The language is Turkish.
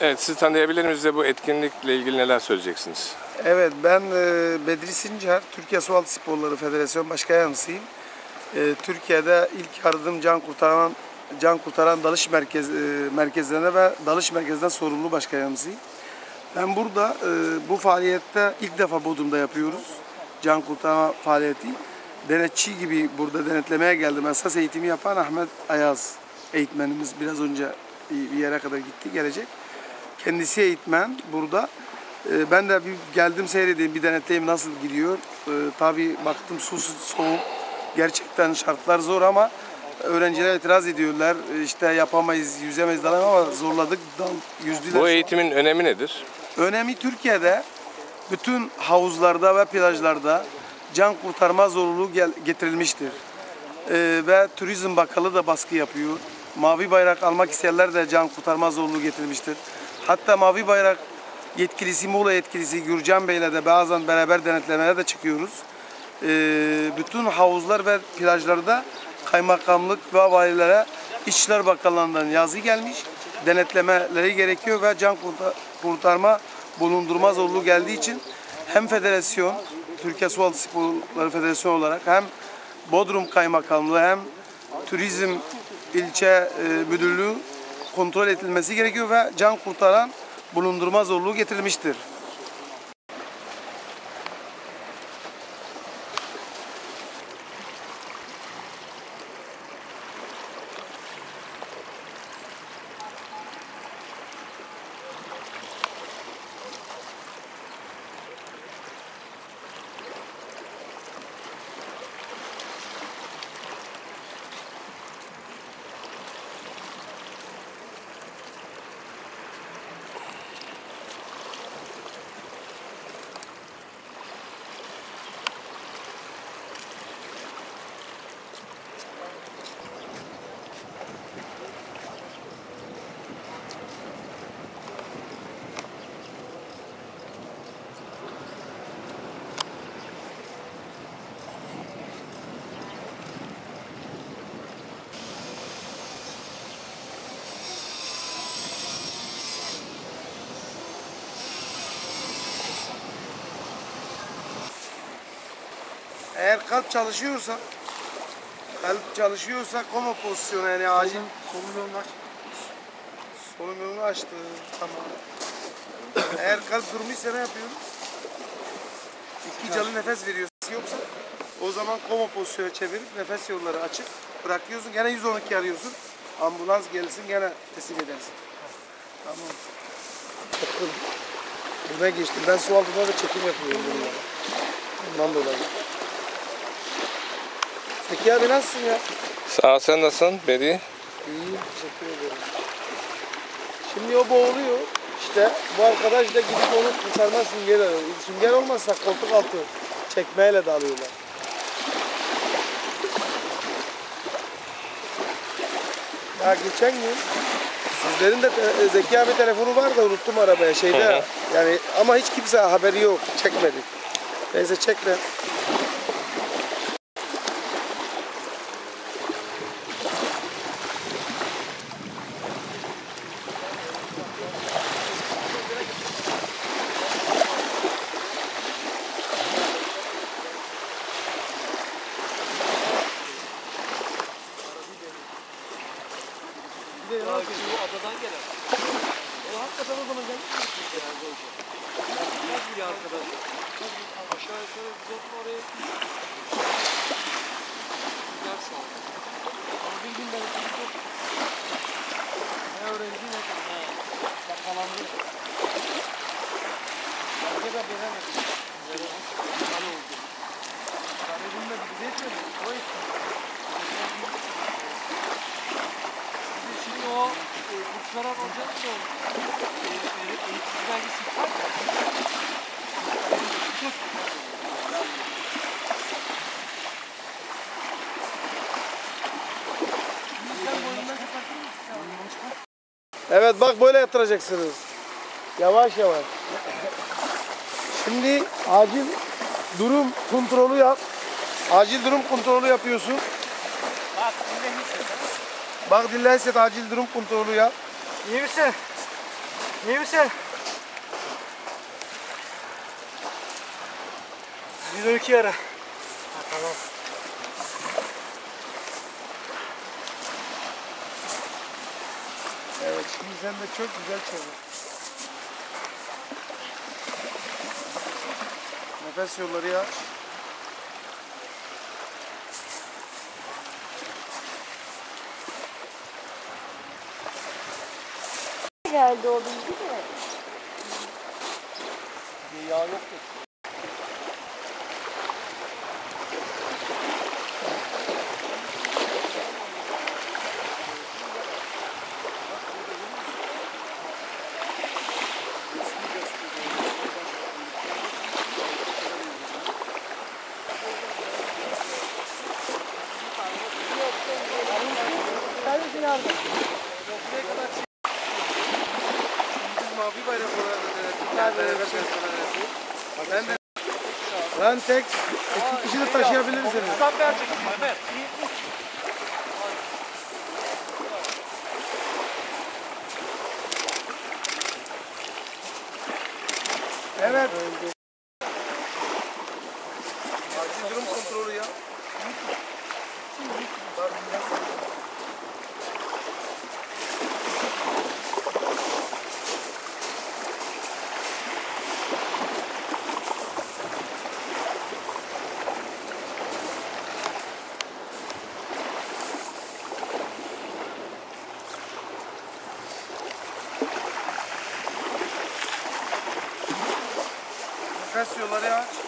Evet, sizi tanıyabilir miyiz de bu etkinlikle ilgili neler söyleyeceksiniz? Evet ben e, Bedri Sincar, Türkiye Sualtı Sporları Federasyon Başkan Yardımcısıyım. E, Türkiye'de ilk yardım can kurtaran can kurtaran dalış merkez e, merkezlerine ve dalış merkezinden sorumlu başkan yardımcısıyım. Ben burada bu faaliyette ilk defa Bodrum'da yapıyoruz. Can kurtarma faaliyeti. Denetçi gibi burada denetlemeye geldim. Esas eğitimi yapan Ahmet Ayaz eğitmenimiz biraz önce bir yere kadar gitti gelecek. Kendisi eğitmen burada. Ee, Ben de bir geldim seyredeyim, bir denetleyeyim nasıl gidiyor. Ee, tabii baktım su soğuk. Gerçekten şartlar zor ama öğrenciler itiraz ediyorlar. Ee, İşte yapamayız, yüzemeyiz dalalım ama zorladık, dal, yüzdüler. Bu eğitimin önemi nedir? Önemi Türkiye'de bütün havuzlarda ve plajlarda can kurtarma zorunluluğu getirilmiştir. Ee, ve Turizm Bakanlığı da baskı yapıyor. Mavi bayrak almak isteyenler de can kurtarma zorunluluğu getirilmiştir. Hatta Mavi bayrak yetkilisi, Muğla yetkilisi Gürcan Bey'le de bazen beraber denetlemeye de çıkıyoruz. Ee, bütün havuzlar ve plajlarda kaymakamlık ve valilere İçişler Bakanlığı'ndan yazı gelmiş. Denetlemeleri gerekiyor ve can kurta- kurtarma bulundurma zorluğu geldiği için hem federasyon, Türkiye Sualtı Sporları Federasyonu olarak hem Bodrum Kaymakamlığı hem Turizm ilçe e, müdürlüğü kontrol edilmesi gerekiyor ve can kurtaran bulundurma zorluğu getirilmiştir. Eğer kalp çalışıyorsa kalp çalışıyorsa koma pozisyonu yani acil solunum yolunu aç. Yolunu açtı. Tamam. Eğer kalp durmuşsa ne yapıyoruz? İki canlı nefes veriyorsun. Yoksa o zaman koma pozisyonu çevirip nefes yolları açıp bırakıyorsun. Gene 112 arıyorsun. Ambulans gelsin gene teslim edersin. Tamam. Buna geçtim. Ben su altında da çekim yapıyorum bunlara. Bundan dolayı. Zeki abi nasılsın ya? Sağ ol, sen nasılsın Bedi? İyiyim, teşekkür ederim. Şimdi o boğuluyor. İşte bu arkadaş da gidip onu kurtarma sünger arıyor. Sünger olmazsa koltuk altı çekmeyle de alıyorlar. Ya geçen gün sizlerin de te- Zeki abi telefonu var da unuttum arabaya şeyde. Hı hı. Yani ama hiç kimse haberi yok. Çekmedi. Neyse çek de. adadan gelen. O hakikaten o zaman gelmiş mi herhalde o işe? Yapmaz bir arkadaş. Aşağı yukarı uzatma oraya. Güzel sağ ol. Ama gün ben okudum yok. Ne öğrenci ne kadar. He. Yakalandı. Bence de veremedim. Veremedim. Kale oldu. Kale bilmedi. Bir de etmedi. O etti. Şimdi Şimdi o e, kurtlaran hocanın da e, e, eğitim belgesi var ya. Çok Şimdi sen boynundan kapatır mısın? Evet bak böyle yatıracaksınız. Yavaş yavaş. Şimdi acil durum kontrolü yap. Acil durum kontrolü yapıyorsun. Bak dinle hisset. Bak dinle hisset acil durum kontrolü yap. İyi misin? İyi misin? 112 ara. Ha, tamam. Evet şimdi sen de çok güzel çevir. Nefes yolları aç. Geldi o bilgi de. Yağ yoktur. Biz mavi bayrak olarak da denedik. Yani beraber personel denedik. Ben de ben tek iki kişi de taşıyabilirsiniz. Sen verecek Mehmet. Evet. Acil durum kontrolü ya. Nefes yolları aç.